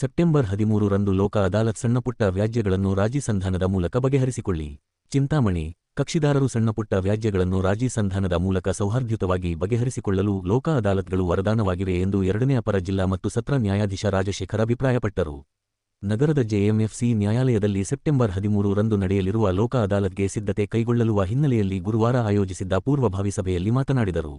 September ಹದಿಮೂರರಂದು Lok Adalat ಸಣ್ಣಪುಟ್ಟ ವ್ಯಾಜ್ಯಗಳನ್ನು ರಾಜಿ ಸಂಧಾನದ ಮೂಲಕ ಬಗೆಹರಿಸಿಕೊಳ್ಳಿ. ಚಿಂತಾಮಣಿ, ಕಕ್ಷಿದಾರರು ಸಣ್ಣಪುಟ್ಟ ವ್ಯಾಜ್ಯಗಳನ್ನು ರಾಜಿ ಸಂಧಾನದ ಮೂಲಕ ಸೌಹಾರ್ದಯುತವಾಗಿ ಬಗೆಹರಿಸಿಕೊಳ್ಳಲು ಲೋಕ ಅದಾಲತ್ಗಳು ವರದಾನವಾಗಿವೆ ಎಂದು ಎರಡನೇ ಅಪರ ಜಿಲ್ಲಾ ಮತ್ತು ಸತ್ರ ನ್ಯಾಯಾಧೀಶ ರಾಜಶೇಖರ್ ಅಭಿಪ್ರಾಯಪಟ್ಟರು. ನಗರದ ಜೆಎಂಎಫ್ಸಿ ನ್ಯಾಯಾಲಯದಲ್ಲಿ ಸೆಪ್ಟೆಂಬರ್ ಹದಿಮೂರರಂದು ನಡೆಯಲಿರುವ ಲೋಕ ಅದಾಲತ್ಗೆ ಸಿದ್ಧತೆ ಕೈಗೊಳ್ಳಲುವ ಹಿನ್ನೆಲೆಯಲ್ಲಿ ಗುರುವಾರ ಆಯೋಜಿಸಿದ್ದ ಪೂರ್ವಭಾವಿ ಸಭೆಯಲ್ಲಿ ಮಾತನಾಡಿದರು.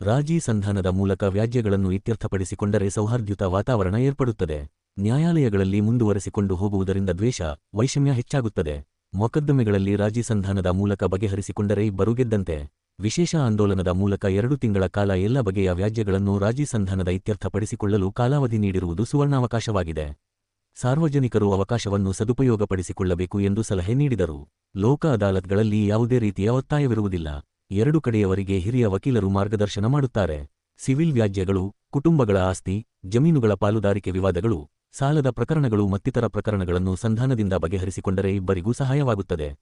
ರಾಜಿ ಸಂಧಾನದ ಮೂಲಕ ವ್ಯಾಜ್ಯಗಳನ್ನು ಇತ್ಯರ್ಥಪಡಿಸಿಕೊಂಡರೆ ಸೌಹಾರ್ದಯುತ ವಾತಾವರಣ ಏರ್ಪಡುತ್ತದೆ. ನ್ಯಾಯಾಲಯಗಳಲ್ಲಿ ಮುಂದುವರೆಸಿಕೊಂಡು ಹೋಗುವುದರಿಂದ ದ್ವೇಷ, ವೈಷಮ್ಯ ಹೆಚ್ಚಾಗುತ್ತದೆ. ಮೊಕದ್ದಮೆಗಳಲ್ಲಿ ರಾಜಿ ಸಂಧಾನದ ಮೂಲಕ ಬಗೆಹರಿಸಿಕೊಂಡರೆ ಇಬ್ಬರು ಗೆದ್ದಂತೆ. ವಿಶೇಷ ಆಂದೋಲನದ ಮೂಲಕ ಎರಡು ತಿಂಗಳ ಕಾಲ ಎಲ್ಲ ಬಗೆಯ ವ್ಯಾಜ್ಯಗಳನ್ನು ರಾಜಿ ಸಂಧಾನದ ಇತ್ಯರ್ಥಪಡಿಸಿಕೊಳ್ಳಲು ಕಾಲಾವಧಿ ನೀಡಿರುವುದು ಸುವರ್ಣಾವಕಾಶವಾಗಿದೆ. ಸಾರ್ವಜನಿಕರು ಅವಕಾಶವನ್ನು ಸದುಪಯೋಗಪಡಿಸಿಕೊಳ್ಳಬೇಕು ಎಂದು ಸಲಹೆ ನೀಡಿದರು. ಲೋಕ ಅದಾಲತ್ಗಳಲ್ಲಿ ಯಾವುದೇ ರೀತಿಯ ಒತ್ತಾಯವಿರುವುದಿಲ್ಲ. ಎರಡು ಕಡೆಯವರಿಗೆ ಹಿರಿಯ ವಕೀಲರು ಮಾರ್ಗದರ್ಶನ ಮಾಡುತ್ತಾರೆ. ಸಿವಿಲ್ ವ್ಯಾಜ್ಯಗಳು, ಕುಟುಂಬಗಳ ಆಸ್ತಿ, ಜಮೀನುಗಳ ಪಾಲುದಾರಿಕೆ ವಿವಾದಗಳು ಸಾಲದ ಪ್ರಕರಣಗಳು ಮತ್ತಿತರ ಪ್ರಕರಣಗಳನ್ನು ಸಂಧಾನದಿಂದ ಬಗೆಹರಿಸಿಕೊಂಡರೆ ಇಬ್ಬರಿಗೂ ಸಹಾಯವಾಗುತ್ತದೆ.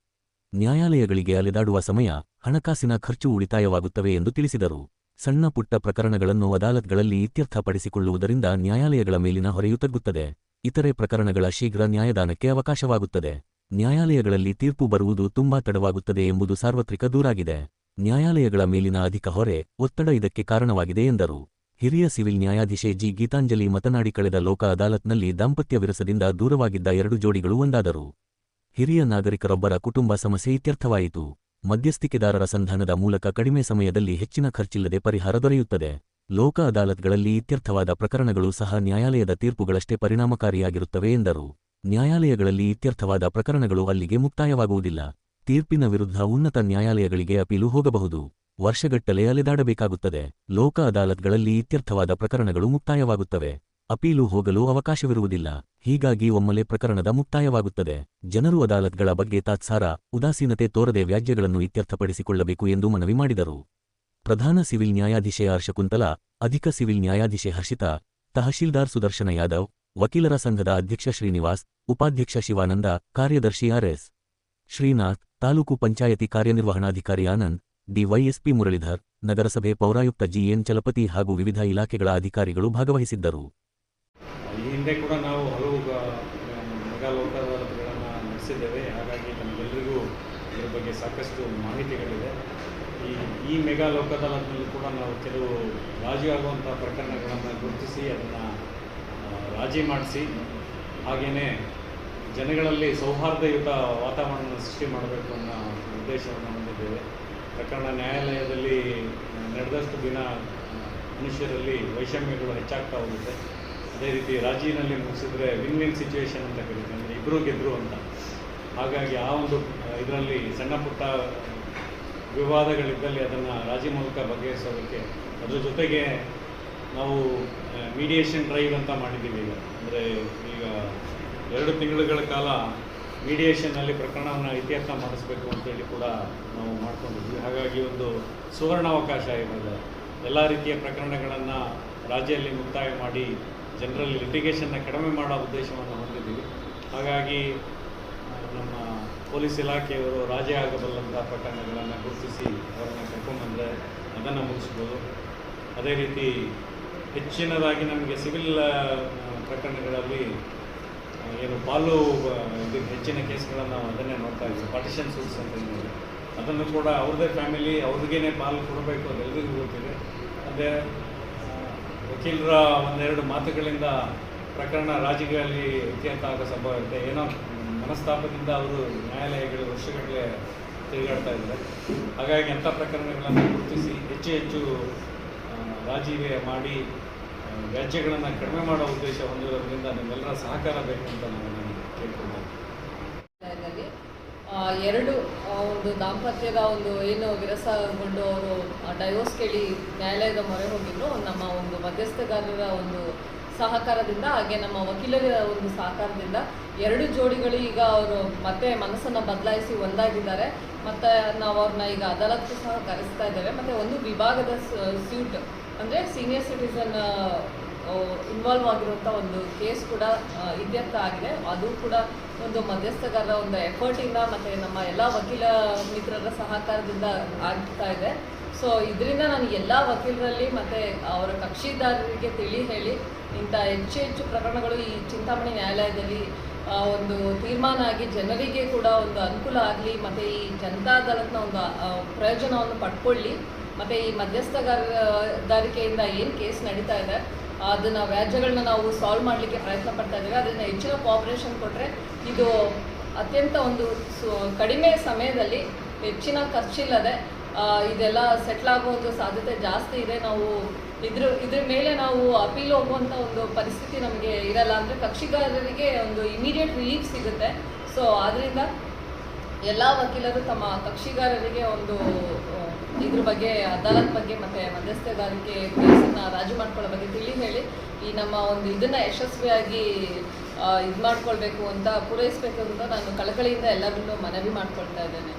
ನ್ಯಾಯಾಲಯಗಳಿಗೆ ಅಲೆದಾಡುವ ಸಮಯ, ಹಣಕಾಸಿನ ಖರ್ಚು ಉಳಿತಾಯವಾಗುತ್ತವೆ ಎಂದು ತಿಳಿಸಿದರು. ಸಣ್ಣ ಪುಟ್ಟ ಪ್ರಕರಣಗಳನ್ನು ಅದಾಲತ್ಗಳಲ್ಲಿ ಇತ್ಯರ್ಥಪಡಿಸಿಕೊಳ್ಳುವುದರಿಂದ ನ್ಯಾಯಾಲಯಗಳ ಮೇಲಿನ ಹೊರೆಯು ತಗ್ಗುತ್ತದೆ. ಇತರೆ ಪ್ರಕರಣಗಳ ಶೀಘ್ರ ನ್ಯಾಯದಾನಕ್ಕೆ ಅವಕಾಶವಾಗುತ್ತದೆ. ನ್ಯಾಯಾಲಯಗಳಲ್ಲಿ ತೀರ್ಪು ಬರುವುದು ತುಂಬಾ ತಡವಾಗುತ್ತದೆ ಎಂಬುದು ಸಾರ್ವತ್ರಿಕ ದೂರಾಗಿದೆ. ನ್ಯಾಯಾಲಯಗಳ ಮೇಲಿನ ಅಧಿಕ ಹೊರೆ ಒತ್ತಡ ಇದಕ್ಕೆ ಕಾರಣವಾಗಿದೆ ಎಂದರು. ಹಿರಿಯ ಸಿವಿಲ್ ನ್ಯಾಯಾಧೀಶೆ ಜಿ. ಗೀತಾಂಜಲಿ ಮತನಾಡಿ ಕಳೆದ ಲೋಕ ಅದಾಲತ್ನಲ್ಲಿ ದಾಂಪತ್ಯ ವಿರಸದಿಂದ ದೂರವಾಗಿದ್ದ ಎರಡು ಜೋಡಿಗಳು ಒಂದಾದರು. ಹಿರಿಯ ನಾಗರಿಕರೊಬ್ಬರ ಕುಟುಂಬ ಸಮಸ್ಯೆ ಇತ್ಯರ್ಥವಾಯಿತು. ಮಧ್ಯಸ್ಥಿಕೆದಾರರ ಸಂಧಾನದ ಮೂಲಕ ಕಡಿಮೆ ಸಮಯದಲ್ಲಿ ಹೆಚ್ಚಿನ ಖರ್ಚಿಲ್ಲದೆ ಪರಿಹಾರ ದೊರೆಯುತ್ತದೆ. ಲೋಕ ಅದಾಲತ್ಗಳಲ್ಲಿ ಇತ್ಯರ್ಥವಾದ ಪ್ರಕರಣಗಳು ಸಹ ನ್ಯಾಯಾಲಯದ ತೀರ್ಪುಗಳಷ್ಟೇ ಪರಿಣಾಮಕಾರಿಯಾಗಿರುತ್ತವೆ ಎಂದರು. ನ್ಯಾಯಾಲಯಗಳಲ್ಲಿ ಇತ್ಯರ್ಥವಾದ ಪ್ರಕರಣಗಳು ಅಲ್ಲಿಗೆ ಮುಕ್ತಾಯವಾಗುವುದಿಲ್ಲ. ತೀರ್ಪಿನ ವಿರುದ್ಧ ಉನ್ನತ ನ್ಯಾಯಾಲಯಗಳಿಗೆ ಅಪೀಲು ಹೋಗಬಹುದು. ವರ್ಷಗಟ್ಟಲೆ ಅಲೆದಾಡಬೇಕಾಗುತ್ತದೆ. ಲೋಕ ಅದಾಲತ್ಗಳಲ್ಲಿ ಇತ್ಯರ್ಥವಾದ ಪ್ರಕರಣಗಳು ಮುಕ್ತಾಯವಾಗುತ್ತವೆ. ಅಪೀಲು ಹೋಗಲು ಅವಕಾಶವಿರುವುದಿಲ್ಲ. ಹೀಗಾಗಿ ಒಮ್ಮಲೆ ಪ್ರಕರಣದ ಮುಕ್ತಾಯವಾಗುತ್ತದೆ. ಜನರು ಅದಾಲತ್ಗಳ ಬಗ್ಗೆ ತಾತ್ಸಾರ, ಉದಾಸೀನತೆ ತೋರದೆ ವ್ಯಾಜ್ಯಗಳನ್ನು ಇತ್ಯರ್ಥಪಡಿಸಿಕೊಳ್ಳಬೇಕು ಎಂದು ಮನವಿ ಮಾಡಿದರು. ಪ್ರಧಾನ ಸಿವಿಲ್ ನ್ಯಾಯಾಧೀಶೆ ಆರ್ ಶಕುಂತಲಾ, ಅಧಿಕ ಸಿವಿಲ್ ನ್ಯಾಯಾಧೀಶೆ ಹರ್ಷಿತ, ತಹಶೀಲ್ದಾರ್ ಸುದರ್ಶನ ಯಾದವ್, ವಕೀಲರ ಸಂಘದ ಅಧ್ಯಕ್ಷ ಶ್ರೀನಿವಾಸ್, ಉಪಾಧ್ಯಕ್ಷ ಶಿವಾನಂದ, ಕಾರ್ಯದರ್ಶಿ ಆರ್ಎಸ್ ಶ್ರೀನಾಥ್, ತಾಲೂಕು ಪಂಚಾಯತಿ ಕಾರ್ಯನಿರ್ವಹಣಾಧಿಕಾರಿ ಆನಂದ್ ಡಿವೈಎಸ್ಪಿ ಮುರಳೀಧರ್, ನಗರಸಭೆ ಪೌರಾಯುಕ್ತ ಜಿಎನ್ ಚಲಪತಿ ಹಾಗೂ ವಿವಿಧ ಇಲಾಖೆಗಳ ಅಧಿಕಾರಿಗಳು ಭಾಗವಹಿಸಿದ್ದರು. ಈ ಹಿಂದೆ ಕೂಡ ನಾವು ಹಲವು ನಡೆಸಿದ್ದೇವೆ. ಹಾಗಾಗಿ ನಮಗೆಲ್ಲರಿಗೂ ಇದರ ಬಗ್ಗೆ ಸಾಕಷ್ಟು ಮಾಹಿತಿಗಳಿದೆ. ಈ ಈ ಮೆಗಾ ಕೂಡ ನಾವು ಕೆಲವು ರಾಜಿ ಆಗುವಂಥ ಪ್ರಕರಣಗಳನ್ನು ಗುರುತಿಸಿ, ಅದನ್ನು ರಾಜಿ ಮಾಡಿಸಿ ಹಾಗೆಯೇ ಜನಗಳಲ್ಲಿ ಸೌಹಾರ್ದಯುತ ವಾತಾವರಣ ಸೃಷ್ಟಿ ಮಾಡಬೇಕು ಅನ್ನೋ ಉದ್ದೇಶವನ್ನು ಹೊಂದಿದ್ದೇವೆ. ಪ್ರಕರಣ ನ್ಯಾಯಾಲಯದಲ್ಲಿ ನಡೆದಷ್ಟು ದಿನ ಮನುಷ್ಯರಲ್ಲಿ ವೈಷಮ್ಯಗಳು ಹೆಚ್ಚಾಗ್ತಾ ಹೋಗುತ್ತೆ. ಅದೇ ರೀತಿ ರಾಜೀನಲ್ಲಿ ಮುಗಿಸಿದ್ರೆ ವಿನ್ ವಿನ್ ಸಿಚುವೇಶನ್ ಅಂತ ಕರೀತಾರೆ ಅಂದರೆ ಇಬ್ಬರು ಗೆದ್ರು ಅಂತ. ಹಾಗಾಗಿ ಆ ಒಂದು ಇದರಲ್ಲಿ ಸಣ್ಣ ಪುಟ್ಟ ವಿವಾದಗಳಿದ್ದಲ್ಲಿ ಅದನ್ನು ರಾಜಿ ಮೂಲಕ ಬಗೆಹರಿಸೋದಕ್ಕೆ ಅದ್ರ ಜೊತೆಗೆ ನಾವು ಮೀಡಿಯೇಷನ್ ಡ್ರೈವ್ ಅಂತ ಮಾಡಿದ್ದೀವಿ ಈಗ. ಅಂದರೆ ಈಗ ಎರಡು ತಿಂಗಳುಗಳ ಕಾಲ ಮೀಡಿಯೇಷನ್ನಲ್ಲಿ ಪ್ರಕರಣವನ್ನು ಇತಿಹಾಸ ಮಾಡಿಸ್ಬೇಕು ಅಂತೇಳಿ ಕೂಡ ನಾವು ಮಾಡ್ಕೊಂಡಿದ್ವಿ ಹಾಗಾಗಿ ಒಂದು ಸುವರ್ಣಾವಕಾಶ ಇರೋದು. ಎಲ್ಲ ರೀತಿಯ ಪ್ರಕರಣಗಳನ್ನು ರಾಜ್ಯದಲ್ಲಿ ಮುಕ್ತಾಯ ಮಾಡಿ ಜನರಲ್ಲಿ ಲಿಟಿಗೇಷನ್ನ ಕಡಿಮೆ ಮಾಡೋ ಉದ್ದೇಶವನ್ನು ಹೊಂದಿದ್ದೀವಿ. ಹಾಗಾಗಿ, ನಮ್ಮ ಪೊಲೀಸ್ ಇಲಾಖೆಯವರು ರಾಜಿ ಆಗಬಲ್ಲಂಥ ಪ್ರಕರಣಗಳನ್ನು ಗುರುತಿಸಿ ಅವರನ್ನು ಕರ್ಕೊಂಡ್ಬಂದರೆ ಅದನ್ನು ಮುಗಿಸ್ಬೋದು. ಅದೇ ರೀತಿ ಹೆಚ್ಚಿನದಾಗಿ ನಮಗೆ ಸಿವಿಲ್ ಪ್ರಕರಣಗಳಲ್ಲಿ ಏನು ಪಾಲು ಇದು ಹೆಚ್ಚಿನ ಕೇಸ್ಗಳನ್ನು ಅದನ್ನೇ ನೋಡ್ತಾ ಇದ್ದೀವಿ. ಪಾರ್ಟಿಷನ್ ಸೂಟ್ಸ್ ಅಂತ ಏನಿದೆ. ಅದನ್ನು ಕೂಡ ಅವ್ರದ್ದೇ ಫ್ಯಾಮಿಲಿ ಅವ್ರಿಗೇನೆ ಪಾಲು ಕೊಡಬೇಕು ಅದು ಎಲ್ರಿಗೂ ಗೊತ್ತಿದೆ ಅದೇ ವಕೀಲರ ಒಂದೆರಡು ಮಾತುಗಳಿಂದ ಪ್ರಕರಣ ರಾಜಿಗಳಲ್ಲಿ ಇತ್ಯಂತ ಆಗೋ ಸಂಭವ ಇರುತ್ತೆ ಏನೋ ಮನಸ್ತಾಪದಿಂದ ಅವರು ನ್ಯಾಯಾಲಯಗಳು ವರ್ಷಗಟ್ಟಲೆ ತಿರುಗಾಡ್ತಾ ಇದ್ದಾರೆ. ಹಾಗಾಗಿ ಅಂಥ ಪ್ರಕರಣಗಳನ್ನು ಗುರುತಿಸಿ ಹೆಚ್ಚು ಹೆಚ್ಚು ರಾಜೀವೆ ಮಾಡಿ ವ್ಯಾಜ್ಯಗಳನ್ನು ಕಡಿಮೆ ಮಾಡೋ ಉದ್ದೇಶ ಹೊಂದಿರೋದ್ರಿಂದ ನಿಮ್ಮೆಲ್ಲರ ಸಹಕಾರ ಬೇಕು ಅಂತ ನಾನು ಕೇಳ್ಕೊಳ್ತೇನೆ ಎರಡು ಒಂದು ದಾಂಪತ್ಯದ ಒಂದು ಏನು ವಿರಸಗೊಂಡು ಅವರು ಡೈವೋರ್ಸ್ ಕೇಳಿ ನ್ಯಾಯಾಲಯದ ಮೊರೆ ಹೋಗಿದ್ರು. ನಮ್ಮ ಒಂದು ಮಧ್ಯಸ್ಥಗಾರರ ಒಂದು ಸಹಕಾರದಿಂದ, ಹಾಗೆ ನಮ್ಮ ವಕೀಲರ ಒಂದು ಸಹಕಾರದಿಂದ ಎರಡು ಜೋಡಿಗಳು ಈಗ ಅವರು ಮತ್ತೆ ಮನಸ್ಸನ್ನು ಬದಲಾಯಿಸಿ ಒಂದಾಗಿದ್ದಾರೆ ಮತ್ತು ನಾವು ಅವ್ರನ್ನ ಈಗ ಅದಾಲತ್ತು ಸಹ ಕರೆಸ್ತಾ ಇದ್ದೇವೆ. ಮತ್ತು ಒಂದು ವಿಭಾಗದ ಸ್ಯೂಟ್ ಅಂದರೆ ಸೀನಿಯರ್ ಸಿಟಿಸನ್ ಇನ್ವಾಲ್ವ್ ಆಗಿರುವಂಥ ಒಂದು ಕೇಸ್ ಕೂಡ ಇತ್ಯರ್ಥ ಆಗಿದೆ. ಅದು ಕೂಡ ಒಂದು ಮಧ್ಯಸ್ಥಗಾರರ ಒಂದು ಎಫರ್ಟಿಂದ ಮತ್ತು ನಮ್ಮ ಎಲ್ಲ ವಕೀಲ ಮಿತ್ರರ ಸಹಕಾರದಿಂದ ಆಗ್ತಾ ಇದೆ. ಸೊ ಇದರಿಂದ ನಾನು ಎಲ್ಲ ವಕೀಲರಲ್ಲಿ ಮತ್ತು ಅವರ ಕಕ್ಷಿದಾರರಿಗೆ ತಿಳಿ ಹೇಳಿ ಇಂಥ ಹೆಚ್ಚು ಹೆಚ್ಚು ಪ್ರಕರಣಗಳು ಈ ಚಿಂತಾಮಣಿ ನ್ಯಾಯಾಲಯದಲ್ಲಿ ಒಂದು ತೀರ್ಮಾನ ಆಗಿ ಜನರಿಗೆ ಕೂಡ ಒಂದು ಅನುಕೂಲ ಆಗಲಿ, ಮತ್ತು ಈ ಜನತಾ ಒಂದು ಪ್ರಯೋಜನವನ್ನು ಪಡ್ಕೊಳ್ಳಿ, ಮತ್ತು ಈ ಮಧ್ಯಸ್ಥಗಾರಿಕೆಯಿಂದ ಏನು ಕೇಸ್ ನಡೀತಾ ಇದೆ ಅದನ್ನು ವ್ಯಾಜ್ಯಗಳನ್ನ ನಾವು ಸಾಲ್ವ್ ಮಾಡಲಿಕ್ಕೆ ಪ್ರಯತ್ನ ಪಡ್ತಾ ಇದ್ದೀವಿ. ಅದನ್ನು ಹೆಚ್ಚಿನ ಕೋಆಪರೇಷನ್ ಕೊಟ್ಟರೆ ಇದು ಅತ್ಯಂತ ಒಂದು ಸು, ಕಡಿಮೆ ಸಮಯದಲ್ಲಿ ಹೆಚ್ಚಿನ ಖರ್ಚಿಲ್ಲದೆ ಇದೆಲ್ಲ ಸೆಟ್ಲ್ ಆಗುವಂಥ ಸಾಧ್ಯತೆ ಜಾಸ್ತಿ ಇದೆ. ನಾವು ಇದ್ರ ಇದ್ರ ಮೇಲೆ ನಾವು ಅಪೀಲ್ ಹೋಗುವಂಥ ಒಂದು ಪರಿಸ್ಥಿತಿ ನಮಗೆ ಇರಲ್ಲ ಅಂದರೆ ಕಕ್ಷಿಗಾರರಿಗೆ ಒಂದು ಇಮಿಡಿಯೇಟ್ ರಿಲೀಫ್ ಸಿಗುತ್ತೆ. ಸೊ ಆದ್ದರಿಂದ ಎಲ್ಲ ವಕೀಲರು ತಮ್ಮ ಕಕ್ಷಿಗಾರರಿಗೆ ಒಂದು ಇದ್ರ ಬಗ್ಗೆ, ಅದಾಲತ್ ಬಗ್ಗೆ ಮತ್ತೆ ಮಧ್ಯಸ್ಥಗಾರಿಕೆ ಕೇಸನ್ನ ರಾಜು ಮಾಡ್ಕೊಳ್ಳೋ ಬಗ್ಗೆ ತಿಳಿ ಹೇಳಿ. ಈ ನಮ್ಮ ಒಂದು ಇದನ್ನ ಯಶಸ್ವಿಯಾಗಿ ಇದು ಮಾಡ್ಕೊಳ್ಬೇಕು ಅಂತ ಪೂರೈಸಬೇಕು ಅಂತ ನಾನು ಕಳಕಳಿಯಿಂದ ಎಲ್ಲರನ್ನೂ ಮನವಿ ಮಾಡ್ಕೊಳ್ತಾ ಇದ್ದೇನೆ.